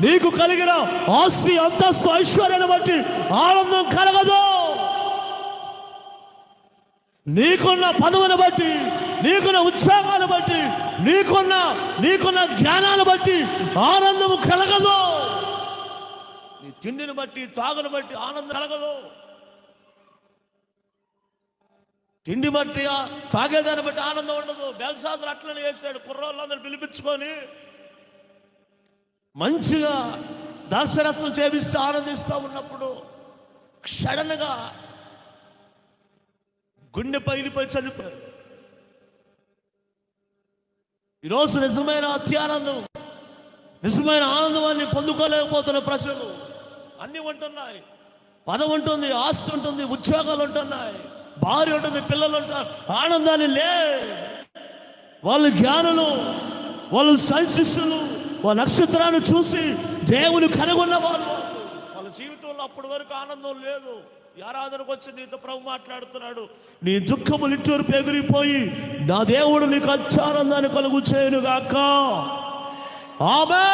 నీకు కలిగిన ఆస్తి అంతస్తు ఐశ్వర్యాన్ని బట్టి ఆనందం కలగదు. నీకున్న పదవిని బట్టి నీకున్న ఉత్సాహాన్ని బట్టి నీకున్న నీకున్న జ్ఞానాన్ని బట్టి ఆనందం కలగదు. నీ తిండిని బట్టి తాగుని బట్టి ఆనందం కలగదు. తిండి బట్టి తాగేదాన్ని బట్టి ఆనందం ఉండదు. బెల్సాదులు అట్లనే వేసాడు కుర్రోళ్ళందరూ పిలిపించుకొని మంచిగా దాసరసం చేపిస్తూ ఆనందిస్తూ ఉన్నప్పుడు సడన్గా గుండె పగిలిపోయి చనిపోయారు. ఈరోజు నిజమైన అత్యానందం నిజమైన ఆనందాన్ని పొందుకోలేకపోతున్న ప్రజలు అన్నీ ఉంటున్నాయి. పదం ఉంటుంది ఆస్తి ఉంటుంది ఉద్యోగాలు ఉంటున్నాయి భార్య ఉంటుంది పిల్లలు ఉంటారు ఆనందాన్ని లే. వాళ్ళు జ్ఞానులు వాళ్ళు సైన్సిస్టులు వాళ్ళ నక్షత్రాన్ని చూసి దేవుని కనుగొన్న వాళ్ళు వాళ్ళ జీవితంలో అప్పటి వరకు ఆనందం లేదు. ఆరాధనకు వచ్చి నీతో ప్రభు మాట్లాడుతున్నాడు. నీ దుఃఖము నిట్టూరు పెగిరిపోయి నా దేవుడు నీకు అత్యానందాన్ని కలుగు చేయను గాక ఆమె